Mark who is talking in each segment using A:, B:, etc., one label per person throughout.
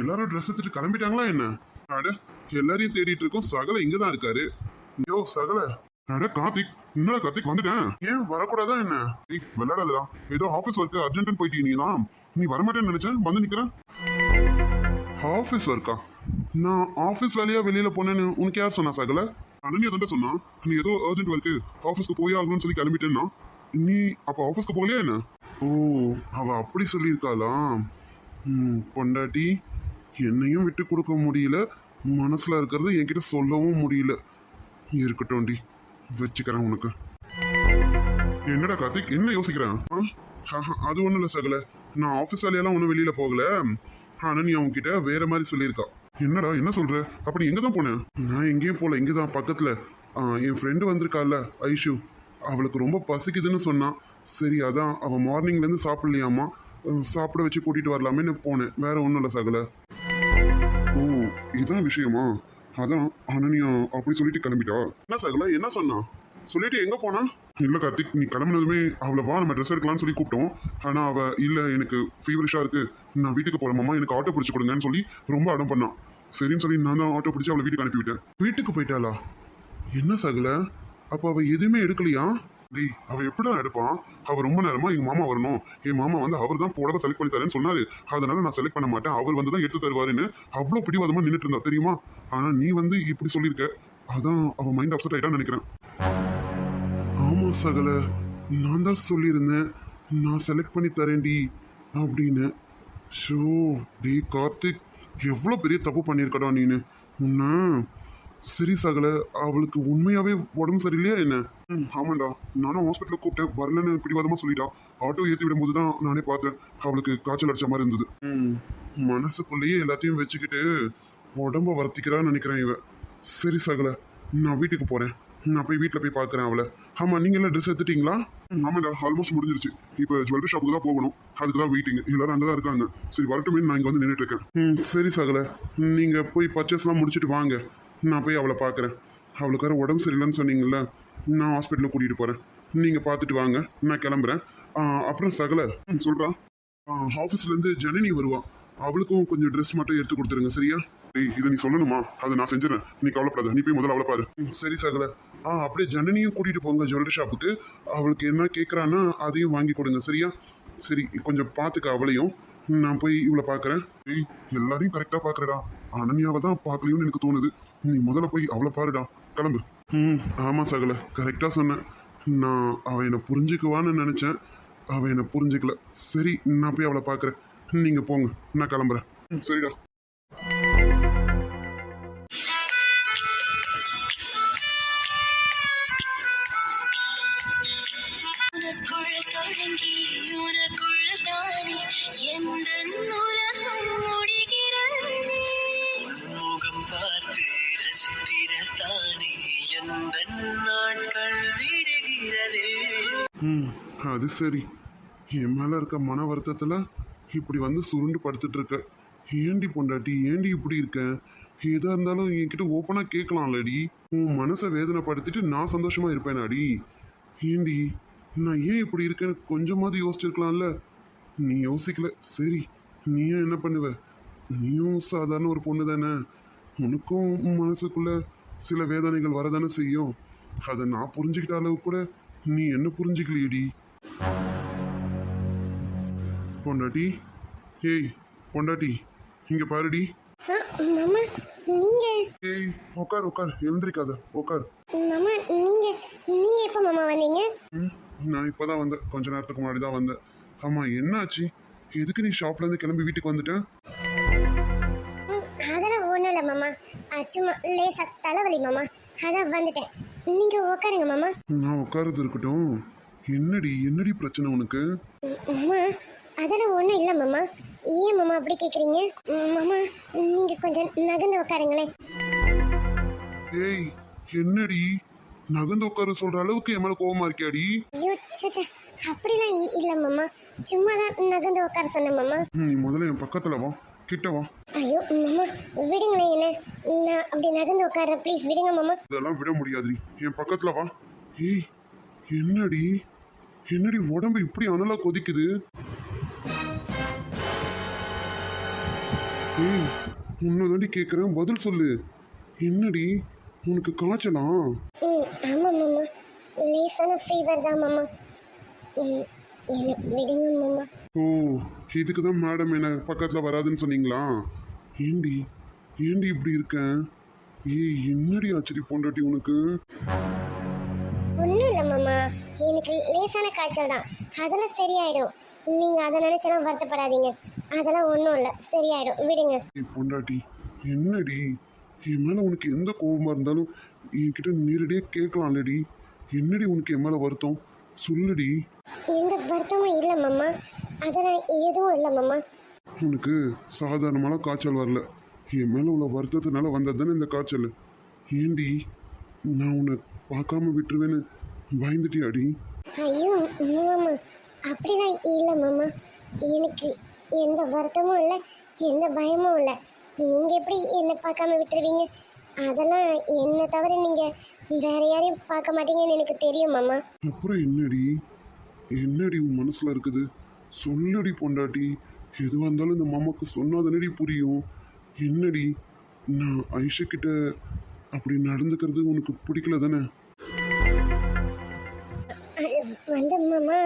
A: எல்லாரும் ட்ரெஸ் எடுத்துட்டு கிளம்பிட்டாங்களா என்ன? அட எல்லாரையும் தேடிட்டு இருக்கோம். சகல இங்க தான் இருக்காரு. யோ சகல. அட கார்த்திக் என்னடா கார்த்திக் வந்துட்டேன். ஏன் வரக்கூடாதா என்ன? ஏய் விளையாடாதடா. ஏதோ ஆஃபீஸ் ஒர்க் அர்ஜென்ட்னு போயிட்டு நீ தான். நீ வரமாட்டேன்னு நினைச்சேன். வந்து நிக்கிறேன். ஆஃபீஸ் ஒர்க்கா நான் ஆஃபீஸ் வேலையா வெளியில போனேன்னு உனக்கு யார் சொன்னா சகல? அனன்யா தான் சொன்னா. நீ ஏதோ அர்ஜென்ட் ஒர்க்கு ஆஃபீஸ்க்கு போய் ஆகணும்னு சொல்லி கிளம்பிட்டேன்னா? நீ அப்போ ஆஃபீஸ்க்கு போகலையா என்ன? ஓ அவ அப்படி சொல்லியிருக்காளா ம் பொண்டாட்டி. என்னையும் விட்டு கொடுக்க முடியல. மனசில் இருக்கிறது என்கிட்ட சொல்லவும் முடியல. இருக்கட்டும்டி வச்சுக்கிறேன் உனக்கு. என்னடா கார்த்திக்? என்ன யோசிக்கிறேன்? அது ஒன்றும் இல்லை சகல. நான் ஆஃபீஸ் வேலையெல்லாம் ஒன்றும் வெளியில் போகல. ஆனால் நீ அவன்கிட்ட வேற மாதிரி சொல்லியிருக்கா. என்னடா என்ன சொல்கிற அப்படி எங்கே தான் போனேன்? நான் எங்கேயும் போகல இங்கே தான் பக்கத்தில். என் ஃப்ரெண்டு வந்திருக்கால ஐஷு. அவளுக்கு ரொம்ப பசிக்குதுன்னு சொன்னான். சரி அதான் அவள் மார்னிங்லேருந்து சாப்பிட்லையாமா? சாப்பிட வச்சு கூட்டிட்டு வரலாமேன்னு போனேன். வேற ஒன்றும் இல்லை சகல. ஓ இதுதான் விஷயமா? அதான் அனன்யா அப்படி சொல்லிட்டு கிளம்பிட்டா? என்ன சகல என்ன சொன்னா? சொல்லிட்டு எங்க போனா? இல்ல கார்த்திக் நீ கிளம்புனதுமே அவளை வா நம்ம ட்ரெஸ் எடுக்கலாம்னு சொல்லி கூப்பிட்டோம். ஆனா அவ இல்ல எனக்கு ஃபீவரிஷா இருக்கு. நான் வீட்டுக்கு போறேன் மாமா எனக்கு ஆட்டோ பிடிச்சி கொடுங்கன்னு சொல்லி ரொம்ப அடம் பண்ணான் சரின்னு சொல்லி நான் தான் ஆட்டோ பிடிச்சி அவளை வீட்டுக்கு அனுப்பிவிட்டேன். வீட்டுக்கு போயிட்டாளா? என்ன சகல? அப்போ அவள் எதுவுமே எடுக்கலையா? டேய் அவ எப்படிடா எடுப்பான் அவர் ரொம்ப நேரமா எங்க மாமா வரணும். என் மாமா வந்து அவர் தான் புடவை செலக்ட் பண்ணி தரேன்னு சொன்னாரு. அதனால நான் செலக்ட் பண்ண மாட்டேன். அவர் வந்து தான் எடுத்து தருவாருன்னு அவ்வளோ பிடிவாதமா நின்றுட்டு இருந்தா தெரியுமா? ஆனா நீ வந்து இப்படி சொல்லியிருக்க அதான் அவ மைண்ட் அப்செட் ஆயிட்டான்னு நினைக்கிறேன். ஆமா சகல. நான் தான் சொல்லியிருந்தேன். நான் செலக்ட் பண்ணி தரேன்டி அப்படின்னு. ஷோ டேய் கார்த்திக் எவ்வளோ பெரிய தப்பு பண்ணியிருக்கடா நீனு. உன்ன சரி சகல அவளுக்கு உண்மையாவே உடம்பு சரியில்லையா என்ன? ம். ஆமாண்டா நானும் ஹாஸ்பிட்டலுக்கு கூப்பிட்டேன். வரலன்னு பிடிவாதமாக சொல்லிட்டா. ஆட்டோ ஏற்றி விடும்போது தான் நானே பார்த்தேன். அவளுக்கு காய்ச்சல் அடிச்ச மாதிரி இருந்தது. ம். மனசுக்குள்ளேயே எல்லாத்தையும் வச்சுக்கிட்டு உடம்ப வருத்திக்கிறான்னு நினைக்கிறேன் இவ சரி சகல நான் வீட்டுக்கு போகிறேன் நான் போய் வீட்டில் போய் பார்க்குறேன் அவளை. ஆமாம் நீங்கள் எல்லாம் ட்ரெஸ் எடுத்துட்டீங்களா? ம், ஆமாடா ஆல்மோஸ்ட் முடிஞ்சிருச்சு. இப்போ ஜுவல்லரி ஷாப்புக்கு தான் போகணும். அதுக்கு தான் வெயிட்டிங் எல்லாரும் அங்கே தான் இருக்காங்க. சரி வரட்டுமே நான் இங்கே வந்து நின்றுட்டு இருக்கேன். ம். சரி சகல நீங்கள் போய் பர்ச்சேஸ்லாம் முடிச்சுட்டு வாங்க. நான் போய் அவளை பார்க்குறேன். அவளுக்கு உடம்பு சரியில்லைன்னு சொன்னீங்கல்ல நான் ஹாஸ்பிட்டலுக்கு கூட்டிகிட்டு போகிறேன் நீங்கள் பார்த்துட்டு வாங்க நான் கிளம்புறேன். அப்புறம் சகல. ம் சொல்கிறான் ஆஃபீஸ்லேருந்து ஜனனி வருவான் அவளுக்கும் கொஞ்சம் ட்ரெஸ் மட்டும் எடுத்து கொடுத்துருங்க சரியா? டேய் இதை நீ சொல்லணுமா? அதை நான் செஞ்சிடறேன். நீ கவலைப்படாத. நீ போய் முதல்ல அவளை பாரு. சரி சகல. ஆ அப்படியே ஜனனியும் கூட்டிகிட்டு போங்க ஜுவல்லரி ஷாப்புக்கு அவளுக்கு என்ன கேட்குறான்னா அதையும் வாங்கி கொடுங்க சரியா? சரி கொஞ்சம் பார்த்துக்க அவளையும். நான் போய் இவளை பார்க்குறேன். ஏய் எல்லாரையும் கரெக்டாக பார்க்குறடா. அனன்யாவை தான் பார்க்கலையும்னு எனக்கு தோணுது. நீ முதல்ல போய் அவளை பாருடா. கிளம்பு. ம். ஆமாம் சகல கரெக்டாக சொன்னேன். நான் அவன் என்னை புரிஞ்சுக்குவான்னு நினச்சேன். அவன் என்னை புரிஞ்சுக்கல. சரி நான் போய் அவளை பார்க்குறேன். நீங்கள் போங்க நான் கிளம்புறேன். ம், சரிடா. ம் அது சரி. என் மேலே இருக்க மன வருத்தத்தில் இப்படி வந்து சுருண்டு படுத்துட்டு இருக்க. ஏண்டி பொண்டாட்டி ஏண்டி இப்படி இருக்க? எதாக இருந்தாலும் என்கிட்ட ஓப்பனாக கேட்கலாம்லடி உன் மனசை வேதனைப்படுத்திட்டு நான் சந்தோஷமா இருப்பேனாடி. ஏண்டி நான் ஏன் இப்படி இருக்கேன்னு கொஞ்சமாவது யோசிச்சிருக்கலாம்ல? நீ யோசிக்கல. சரி நீயும் என்ன பண்ணுவ? நீயும் சாதாரண ஒரு பொண்ணு தானே உனக்கும் உன் மனசுக்குள்ள சில வேதனைகள் வரதானே செய்யும்? அதை நான் புரிஞ்சுக்கிட்ட அளவு கூட நீ என்ன புரிஞ்சுக்கலையடி? பொண்டாட்டி ஏய் பொண்டாட்டி இங்க பாருடி.
B: மாமா நீங்க
A: ஏய் உட்கார் உட்கார் எழுந்திரிக்காத உட்கார்
B: மாமா நீங்க நீங்க எப்போ மாமா வந்தீங்க?
A: ம் நான் இப்போதான் வந்தேன். கொஞ்ச நேரத்துக்கு முன்னாடி தான் வந்தேன். ஆமாம் என்னாச்சு? எதுக்கு நீ ஷாப்லேருந்து கிளம்பி வீட்டுக்கு வந்துட்டேன்
B: சும்மா லேசா தலைவலி மாமா. அதான் வந்துட்டேன். நீங்க உட்காருங்க மாமா.
A: நான் உட்காருது இருக்கட்டும். என்னடி என்னடி பிரச்சனை உனக்கு?
B: ம், மாமா அதெல்லாம் ஒன்றும் இல்லை மாமா. ஏன் மாமா அப்படி கேட்குறீங்க மாமா நீங்க கொஞ்சம் நகர்ந்து உட்காருங்களேன்
A: ஏய் என்னடி? நகர்ந்து உட்கார சொல்ற அளவுக்கு என் மேல கோவமா இருக்கியாடி?
B: ஐயோ சச்சா அப்படிலாம் இல்லை மாமா. சும்மா தான் நகர்ந்து உட்கார சொன்னேன் மாமா.
A: நீ முதல்ல என் பக்கத்துல வா. கிட்ட வா
B: ஐயோ மாமா விடுங்களேன் என்ன? நான் அப்படி நகர்ந்து உட்கார ப்ளீஸ் விடுங்க மாமா.
A: இதெல்லாம் விட முடியாதுடி. என் பக்கத்துல வா. ஏய் என்னடி? என்னடி உடம்பு இப்படி அனலா கொதிக்குது? ஏய் உன்னை தாண்டி கேட்குறேன் பதில் சொல்லு. என்னடி? உனக்கு காய்ச்சலா?
B: ம் ஆமாம் மாமா. லேசான ஃபீவர் தான் மாமா. என்னை விடுங்க மாமா.
A: ஓ இதுக்கு தான் மேடம் என்ன பக்கத்தில் வராதுன்னு சொன்னீங்களா? ஏண்டி ஏண்டி இப்படி இருக்கேன் ஏய் என்னடி ஆச்சரி பொண்டாட்டி உனக்கு?
B: ஒன்றும் இல்லை மாமா. எனக்கு லேசான காய்ச்சல் தான். அதெல்லாம் சரியாயிடும். நீங்கள் அதை நினச்செல்லாம் வருத்தப்படாதீங்க. அதெல்லாம் ஒன்றும் இல்லை. சரியாயிடும். விடுங்க.
A: ஏய் பொண்டாட்டி என்னடி? என் மேலே உனக்கு எந்த கோபமாக இருந்தாலும் என்கிட்ட நேரடியாக கேட்கலாம்லடி. என்னடி உனக்கு என் மேலே வருத்தம்? சொல்லுடி.
B: எந்த வருத்தமும் இல்லை மாமா. அதெல்லாம் எதுவும் இல்லை மாமா.
A: உனக்கு சாதாரணமான காய்ச்சல் வரல. என் மேலே உள்ள வருத்தத்தினால வந்தது தானே இந்த காய்ச்சல். ஏண்டி நான் உன்னை பார்க்காம விட்டுருவேன்னு பயந்துட்டியாடி
B: ஐயோ மாமா அப்படிலாம் இல்லை மாமா. எனக்கு எந்த வருத்தமும் இல்லை எந்த பயமும் இல்லை. நீங்கள் எப்படி என்னை பார்க்காம விட்டுருவீங்க? அதெல்லாம் என்னை தவிர நீங்கள் வேற யாரையும் பார்க்க மாட்டீங்கன்னு எனக்கு தெரியும் மாமா.
A: அப்புறம் என்னடி? என்னடி உன் மனசில் இருக்குது? சொல்லுடி பொண்டாட்டி. எதுவாக இருந்தாலும் இந்த மாமாவுக்கு சொன்னாதானடி புரியும். என்னடி நான் ஐஷா கிட்ட அப்படி நடந்துக்கிறது உனக்கு பிடிக்கல தானே?
B: அது வந்து மாமா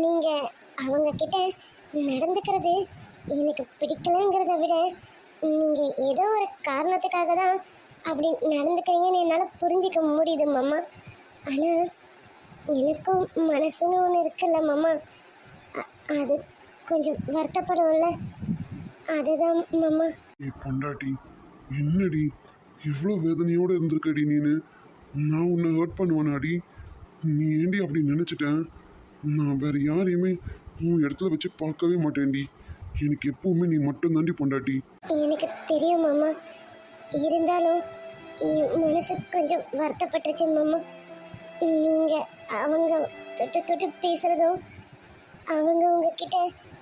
B: நீங்கள் அவங்க கிட்ட நடந்துக்கிறது எனக்கு பிடிக்கலங்கிறத விட நீங்கள் ஏதோ ஒரு காரணத்துக்காக தான் அப்படி நடந்துக்கிறீங்கன்னு என்னால் புரிஞ்சிக்க முடியுது மாமா. ஆனால் எனக்கும் மனசுன்னு ஒன்று இருக்குல்ல மாமா. அது கொஞ்சம் வருத்தப்படும்ல? அதுதான் மாமா.
A: ஏய் பொண்டாட்டி என்னடி இவ்வளோ வேதனையோடு இருந்திருக்கடி நீனு? நான் உன்னை ஹர்ட் பண்ணுவேனாடி நீ ஏண்டி அப்படி நினச்சிட்டேன் நான் வேற யாரையுமே உன் இடத்துல வச்சு பார்க்கவே மாட்டேன்டி எனக்கு எப்பவுமே நீ மட்டும் தாண்டி பொண்டாட்டி.
B: எனக்கு தெரியும் மாமா. இருந்தாலும் என் மனசு கொஞ்சம் வருத்தப்பட்டுச்சு மாமா. நீங்கள் அவங்க தொட்டு தொட்டு பேசுகிறதும் அவங்க உங்ககிட்ட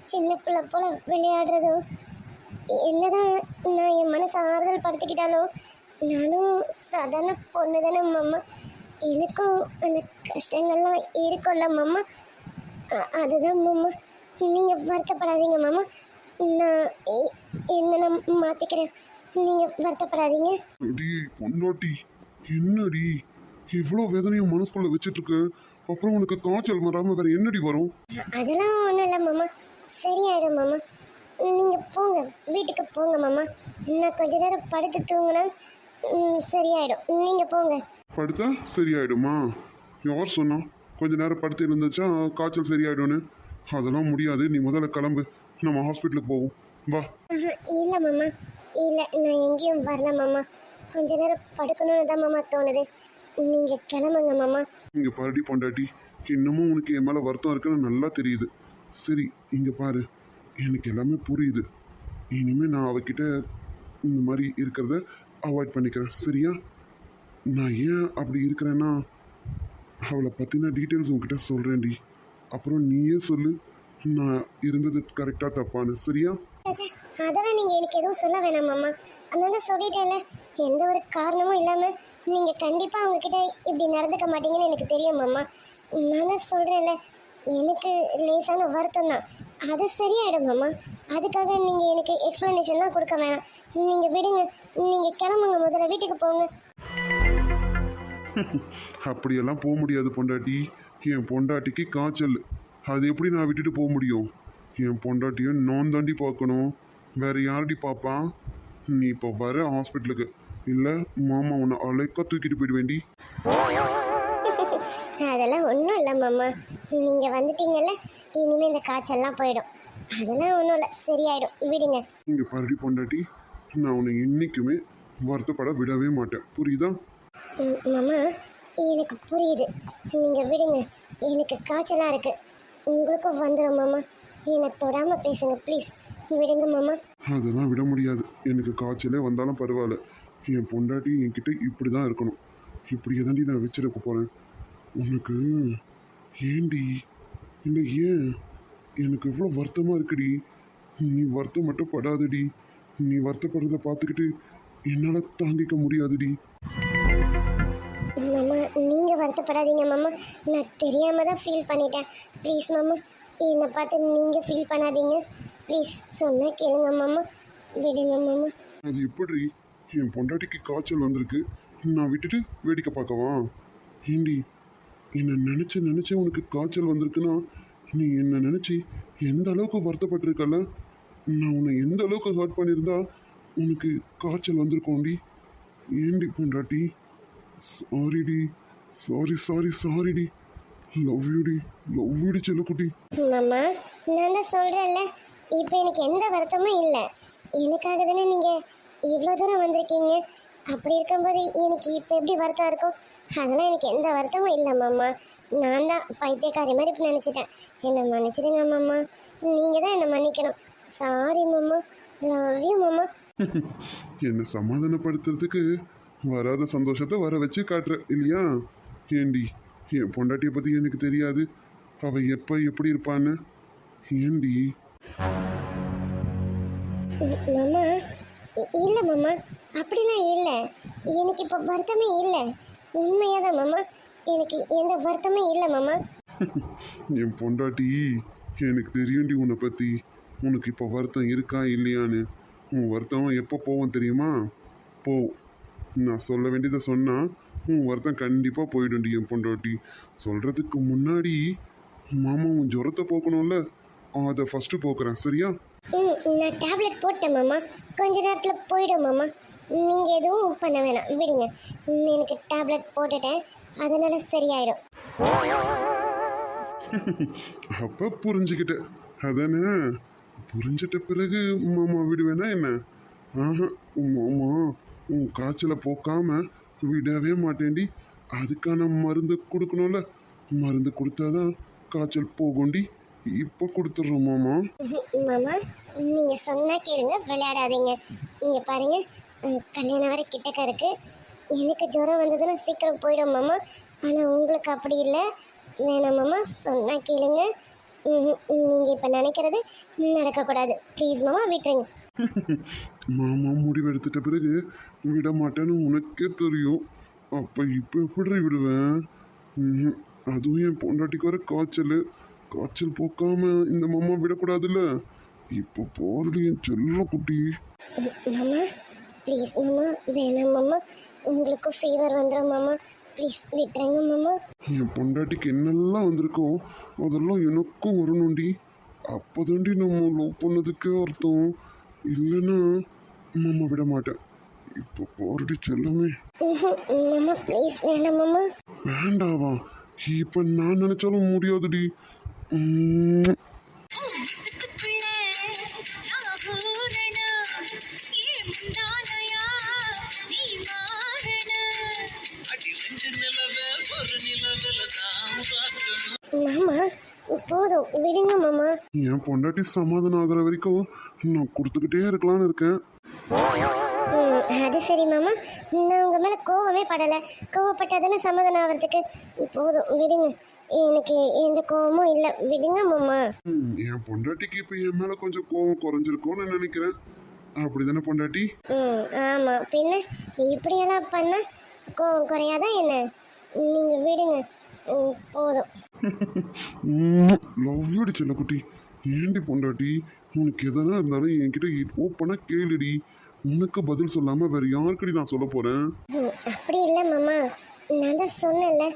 B: சின்ன பிள்ளை போல விளையாடுறதும் என்னதான் நான் என் மனசை ஆறுதல் படுத்திக்கிட்டாலும் நானும் சாதாரண பொண்ணு தானே மாமா. எனக்கும் அந்த கஷ்டங்கள்லாம் இருக்கும்ல மாமா. அதுதான் மாமா. நீங்கள் வருத்தப்படாதீங்க மாமா. நான் என்ன நான் மாற்றிக்கிறேன் நீங்கள் வருத்தப்படாதீங்க.
A: அடி பொண்டாட்டி. என்னடி? இவ்வளோ வேதனையும் மனசுக்குள்ளே வச்சுட்டு இருக்க? அப்புறம் உனக்கு காய்ச்சல் வராமல் வேற என்னடி வரும்?
B: அதெல்லாம் ஒன்றும் இல்லை மாமா. சரியாயிடும் மாமா. நீங்கள் போங்க. வீட்டுக்கு போங்க மாமா. நான் கொஞ்ச நேரம் படுத்து தூங்கினா ம், சரியாயிடும். நீங்கள் போங்க.
A: படுத்தா சரியாயிடுமா? யார் சொன்னா? கொஞ்ச நேரம் படுத்து இருந்துச்சா காய்ச்சல் சரியாயிடும்னு? அதெல்லாம் முடியாது. நீ முதல்ல கிளம்பு. நம்ம ஹாஸ்பிட்டலுக்கு போவோம். வா.
B: ஆஹா, இல்லை மாமா. இல்லை நான் எங்கேயும் வரல மாமா. கொஞ்ச நேரம் படுக்கணும்னு தான் மாமா தோணுது. நீங்க கிளம்புங்க மாமா.
A: இங்க பாருடி பொண்டாட்டி. இன்னமும் உனக்கு என் மேல வருத்தம் இருக்குன்னு நல்லா தெரியுது. சரி இங்க பாரு. எனக்கு எல்லாமே புரியுது. இனிமே நான் அவகிட்ட இந்த மாதிரி இருக்கிறத அவாய்ட் பண்ணிக்கிறேன். சரியா? நான் ஏன் அப்படி இருக்கிறேன்னா அவளை பற்றின டீட்டெயில்ஸ் உங்ககிட்ட சொல்கிறேன்டி அப்புறம் நீயே சொல்லு. நான் இருந்தது கரெக்டாக தப்பான்னு. சரியா?
B: ராஜா அதெல்லாம் நீங்கள் எனக்கு எதுவும் சொல்ல வேணாம் மாமா. அதனால சொல்லிட்டேன்ல எந்த ஒரு காரணமும் இல்லாமல் நீங்கள் கண்டிப்பாக அவங்கக்கிட்ட இப்படி நடந்துக்க மாட்டீங்கன்னு எனக்கு தெரியும் மாமா. நான் தான் சொல்கிறேன்ல எனக்கு லேசான வருத்தம் தான். அது சரியாயிடும் மாமா. அதுக்காக நீங்கள் எனக்கு எக்ஸ்ப்ளனேஷன்லாம் கொடுக்க வேணாம். நீங்கள் விடுங்க நீங்கள் கிளம்புங்க முதல்ல வீட்டுக்கு போங்க.
A: அப்படியெல்லாம் போக முடியாது பொண்டாட்டி. என் பொண்டாட்டிக்கு காய்ச்சல். அது எப்படி நான் விட்டுட்டு போக முடியும்? என் பொண்டாட்டியை நான் தாண்டி பார்க்கணும். வேற யாரடி பாப்பா? நீ இப்போ வர ஹாஸ்பிட்டலுக்கு இல்லை மாமா உன்னை அழைக்க தூக்கிட்டு போயிடுவேண்டி
B: அதெல்லாம் ஒன்றும் இல்லை மாமா. நீங்கள் வந்துட்டீங்கல்ல இனிமேல் இந்த காய்ச்சல்லாம் போயிடும். அதெல்லாம் ஒன்றும் இல்லை சரியாயிடும். விடுங்க.
A: இங்கே பாருடி பொண்டாட்டி நான் உன்னை என்றைக்குமே வருத்தப்பட விடவே மாட்டேன். புரியுதா?
B: மாமா எனக்கு புரியுது. நீங்கள் விடுங்க எனக்கு காய்ச்சலாக இருக்கு. உங்களுக்கும் வந்துடும் மாமா. என்னை தொடாமல் பேசுங்க ப்ளீஸ் விடுங்க மாமா.
A: அதெல்லாம் விட முடியாது. எனக்கு காய்ச்சலே வந்தாலும் பரவாயில்ல. என் பொண்டாட்டி என்கிட்ட இப்படி தான் இருக்கணும். இப்படியே தாண்டி நான் வச்சிருக்க போகிறேன் உனக்கு ஏண்டி? இல்லை ஏன்? எனக்கு இவ்வளோ வருத்தமாக இருக்குடி. நீ வருத்தம் மட்டும் படாதடி. நீ வருத்தப்படுறத பார்த்துக்கிட்டு என்னால் தாங்கிக்க முடியாதுடி.
B: மாமா நீங்கள் வருத்தப்படாதீங்க மாமா. நான் தெரியாமல் தான் ஃபீல் பண்ணிட்டேன். ப்ளீஸ் மாமா. என்னை பார்த்து நீங்கள் ஃபீல் பண்ணாதீங்க. ப்ளீஸ் சொன்னால் கேளுங்க மாமா. விடுங்க மாமா.
A: அது எப்படி என் பொண்டாட்டிக்கு காய்ச்சல் வந்திருக்கு. நான் விட்டுட்டு வேடிக்கை பார்க்கவா? ஏண்டி என்னை நினச்சி நினச்சி உனக்கு காய்ச்சல் வந்திருக்குன்னா நீ என்னை நினச்சி எந்த அளவுக்கு வருத்தப்பட்டிருக்கல நான் உன்னை எந்த அளவுக்கு ஹர்ட் பண்ணியிருந்தா உனக்கு காய்ச்சல் வந்திருக்கோண்டி ஏண்டி பொண்டாட்டி? சாரிடி சாரி சாரி சாரிடி லவ் யூடி லவ் யூடி செல்லக்குட்டி.
B: மாமா நான் தான் சொல்கிறேன்ல இப்போ எனக்கு எந்த வருத்தமும் இல்லை. எனக்காக தானே நீங்கள் இவ்வளோ தூரம் வந்திருக்கீங்க? அப்படி இருக்கும்போது எனக்கு இப்போ எப்படி வருத்தம் இருக்கும்? அதெல்லாம் எனக்கு எந்த வருத்தமும் இல்லை மாமா. நான் தான் பைத்தியக்காரி மாதிரி இப்போ நினச்சிட்டேன். என்னை மன்னிச்சிடுங்க மாமா. நீங்கள் தான் என்னை மன்னிக்கணும். சாரி மாமா. லவ் யூ மாமா.
A: என்னை சமாதானப்படுத்துறதுக்கு வராத சந்தோஷத்தை வர வச்சு காட்டுற இல்லையா? ஏண்டி? என் பொண்டாட்டியை பற்றி எனக்கு தெரியாது. அவ எப்போ எப்படி இருப்பான்னு? ஏண்டி?
B: மாமா. இல்லை மாமா. அப்படிலாம் இல்லை. எனக்கு இப்போ வருத்தமே இல்லை. உண்மையாக தான் மாமா. எனக்கு எந்த வருத்தமே இல்லை மாமா.
A: என் பொண்டாட்டி எனக்கு தெரியும்டி உன்னை பற்றி உனக்கு இப்போ வருத்தம் இருக்கா இல்லையான்னு. உன் வருத்தம் எப்போ போவோம் தெரியுமா? போ. நான் சொல்ல வேண்டியதை சொன்னால் உன் வருத்தம் கண்டிப்பாக போயிடும்டி என் பொண்டாட்டி. சொல்கிறதுக்கு முன்னாடி மாமா உன் ஜுரத்தை போக்கணும்ல? அதை ஃபஸ்ட்டு போக்குறேன் சரியா?
B: ம் நான் டேப்லெட் போட்டேன் மாமா. கொஞ்ச நேரத்தில் போயிடும் மாமா. நீங்கள் எதுவும் பண்ண வேணாம். விடுங்க. எனக்கு டேப்லெட் போட்டுட்டேன். அதனால சரியாயிடும்.
A: அப்போ புரிஞ்சுக்கிட்டேன். அதானே? புரிஞ்சிட்ட பிறகு மாமா விடுவேனா என்ன? ஆஹா மாமா உன் காய்ச்சலை போக்காம விடவே மாட்டேன்டி. அதுக்கான மருந்து கொடுக்கணும்ல. மருந்து கொடுத்தாதான் காய்ச்சல் போகும்டி. இப்போ கொடுத்துட்றோம் மாமா.
B: மாமா நீங்கள் சொன்னா கேளுங்க விளையாடாதீங்க. இங்க பாருங்க கல்யாணம் வரை கிட்டக்க இருக்கு. எனக்கு ஜுரம் வந்ததுன்னா சீக்கிரம் போயிடும் மாமா. ஆனால் உங்களுக்கு அப்படி இல்லை. வேணாம் மாமா. சொன்னா கேளுங்க. நீங்கள் இப்போ நினைக்கிறது நடக்கக்கூடாது. ப்ளீஸ் மாமா விட்டுருங்க.
A: மாமா முடிவு எடுத்துட்ட பிறகு விட மாட்டேன்னு உனக்கே தெரியும். அப்போ இப்போ எப்படி விடுவேன். அதுவும் என் பொண்டாட்டிக்கு வர காய்ச்சல். காய்ச்சல் போக்காம இந்த மாமா விடக்கூடாதுல்ல. இப்போ போறது என் செல்ல குட்டி.
B: மாமா ப்ளீஸ் மாமா வேணாம் மாமா. உங்களுக்கு ஃபீவர் வந்துடும் மாமா. ப்ளீஸ் விட்டுருங்க மாமா.
A: என் பொண்டாட்டிக்கு என்னெல்லாம் வந்திருக்கோ அதெல்லாம் எனக்கும் வரணும்டி. அப்போதாண்டி நம்ம லவ் பண்ணதுக்கே அர்த்தம். இல்லைன்னா மாமா விட மாட்டேன். இப்போ போறடி செல்லமே.
B: மாமா ப்ளீஸ் வேணாம் மாமா.
A: வேண்டாவா? இப்ப நான் நினைச்சாலும் முடியாதுடி.
B: மாமா போதும். விடுங்க மாமா.
A: என் பொண்டாட்டி சமாதானம் ஆகுற வரைக்கும் நான் கொடுத்துக்கிட்டே இருக்கலாம்னு இருக்கேன்.
B: அது சரி மாமா. நான் உங்கள் மேலே கோவமே படலை. கோவப்பட்டாதானே சமாதானம் ஆகிறதுக்கு? போதும் விடுங்க. எனக்கு எந்த கோவமும் இல்லை. விடுங்க மாமா.
A: என் பொண்டாட்டிக்கு இப்ப என் மேல கொஞ்சம் கோவம் குறைஞ்சிருக்கும்னு நினைக்கிறேன். அப்படிதானே பொண்டாட்டி?
B: ம் ஆமாம் பின்ன இப்படியெல்லாம் பண்ணால் கோவம் குறையாதா என்ன? நீங்கள் விடுங்க.
A: லவ் யூடி செல்லக்குட்டி ஏண்டி பொண்டாட்டி? உனக்கு எதனா இருந்தாலும் என்கிட்ட ஓப்பனா கேளுடி. உனக்கு பதில் சொல்லாம வேற யாருக்கடி நான் சொல்ல போறேன்?
B: அப்படி இல்லை மாமா. நான் தான் சொன்னேன்ல.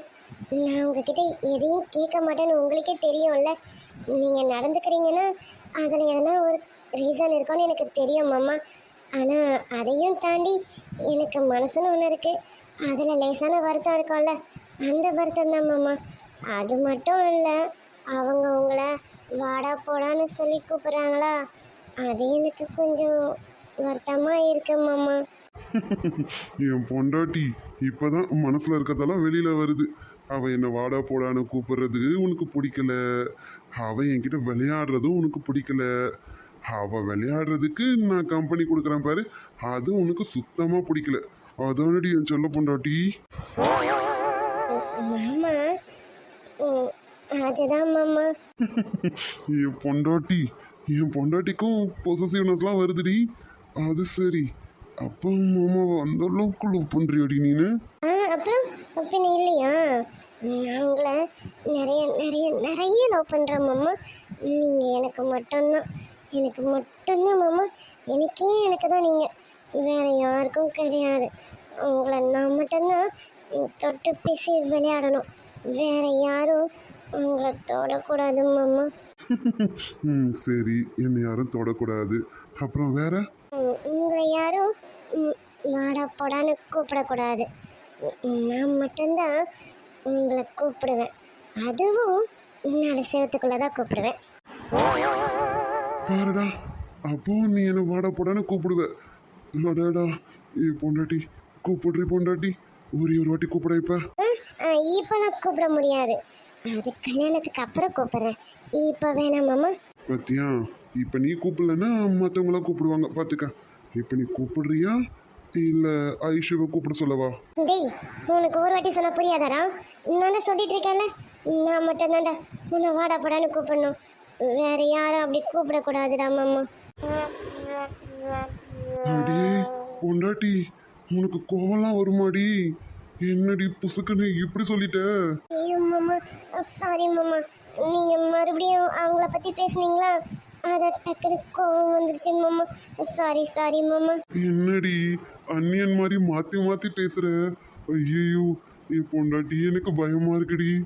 B: நான் உங்ககிட்ட எதையும் கேட்க மாட்டேன்னு உங்களுக்கே தெரியும்ல. நீங்கள் நடந்துக்கிறீங்கன்னா அதில் எதனா ஒரு ரீசன் இருக்கும்னு எனக்கு தெரியும் மாமா. ஆனால் அதையும் தாண்டி எனக்கு மனசுன்னு ஒன்று இருக்குது அதில் லேசான வருத்தம் இருக்கும்ல. அந்த வருத்தம் தான் மாமா. அது மட்டும் இல்லை அவங்க உங்களை வாடா போடான்னு சொல்லி கூப்பிட்றாங்களா? அது எனக்கு கொஞ்சம் வருத்தமாக இருக்கு மாமா.
A: என் பொண்டாட்டி இப்போதான் மனசில் இருக்கிறதெல்லாம் வெளியில் வருது. அவள் என்னை வாடா போடான்னு கூப்பிடுறது உனக்கு பிடிக்கல. அவள் என்கிட்ட விளையாடுறதும் உனக்கு பிடிக்கல. அவள் விளையாடுறதுக்கு நான் கம்பெனி கொடுக்குறேன் பாரு. அது உனக்கு சுத்தமாக பிடிக்கல. அதோடய என் சொல்ல பொண்டாட்டி?
B: மாமா. ம், அதுதான் மாமா.
A: என் பொண்டாட்டி என் பொண்டாட்டிக்கும் பொசசிவ்னஸ்லாம் வருதுடி. அது சரி. அப்பா மாமாவை அந்த அளவுக்கு லவ் பண்றியாடி நீனு?
B: ஆ அப்புறம் பின்ன இல்லையா? நான் உங்களை நிறைய நிறைய நிறைய லவ் பண்ணுறேன் மாமா. நீங்கள் எனக்கு மட்டும்தான். எனக்கு மட்டும்தான் மாமா. எனக்கே எனக்கு தான் நீங்கள் வேற யாருக்கும் கிடையாது. உங்களை நான் மட்டும்தான் தொட்டு பேசி விளையாடணும். வேற யாரும் உங்களை தொடக்கூடாது மாமா.
A: ம் சரி. என்னை யாரும் தொடக்கூடாது. அப்புறம் வேற?
B: உங்களை யாரும் ம், வாடா போடான்னு கூப்பிடக்கூடாது. நான் மட்டும்தான் உங்களை கூப்பிடுவேன். அதுவும் நாலு செவத்துக்குள்ளே தான் கூப்பிடுவேன்.
A: பாருடா அப்போ நீ என்ன வாடா போடான்னு கூப்பிடுவ. அடாடா ஏ பொண்டாட்டி கூப்பிடுறி பொண்டாட்டி. ஒரே ஒரு வாட்டி கூப்பிட இப்ப.
B: ஆ, இப்போலாம் கூப்பிட முடியாது. அது கல்யாணத்துக்கு அப்புறம் கூப்பிடுறேன். இப்போ வேணாம் மாமா.
A: பாத்தியா இப்ப நீ கூப்பிடலன்னா மத்தவங்களாம் கூப்பிடுவாங்க. பாத்துக்க. இப்ப நீ கூப்பிடுறியா? இல்ல ஐஷுவை கூப்பிட சொல்லவா?
B: டேய் உனக்கு ஒரு வாட்டி சொன்னா புரியாதாடா? நான் தான் சொல்லிட்டு இருக்கேன்ல. நான் மட்டும்தான்டா உன்னை வாடா போடான்னு கூப்பிடணும். வேற யாரும் அப்படி கூப்பிடக்கூடாதுடா மாமா.
A: பொண்டாட்டி. உனக்கு கோவம்லாம் வருமாடி? என்னடி புசுக்குன்னு இப்படி சொல்லிட்ட?
B: ஐயோ மாமா. சாரி மாமா. நீங்க மறுபடியும் அவங்கள பத்தி பேசுனீங்களா? அத டக்குனு கோவம் வந்துருச்சு மாமா. சாரி சாரி மாமா.
A: என்னடி அந்நியன் மாதிரி மாத்தி மாத்தி பேசுற? ஐயோ என் பொண்டாட்டி எனக்கு பயமா இருக்குடி.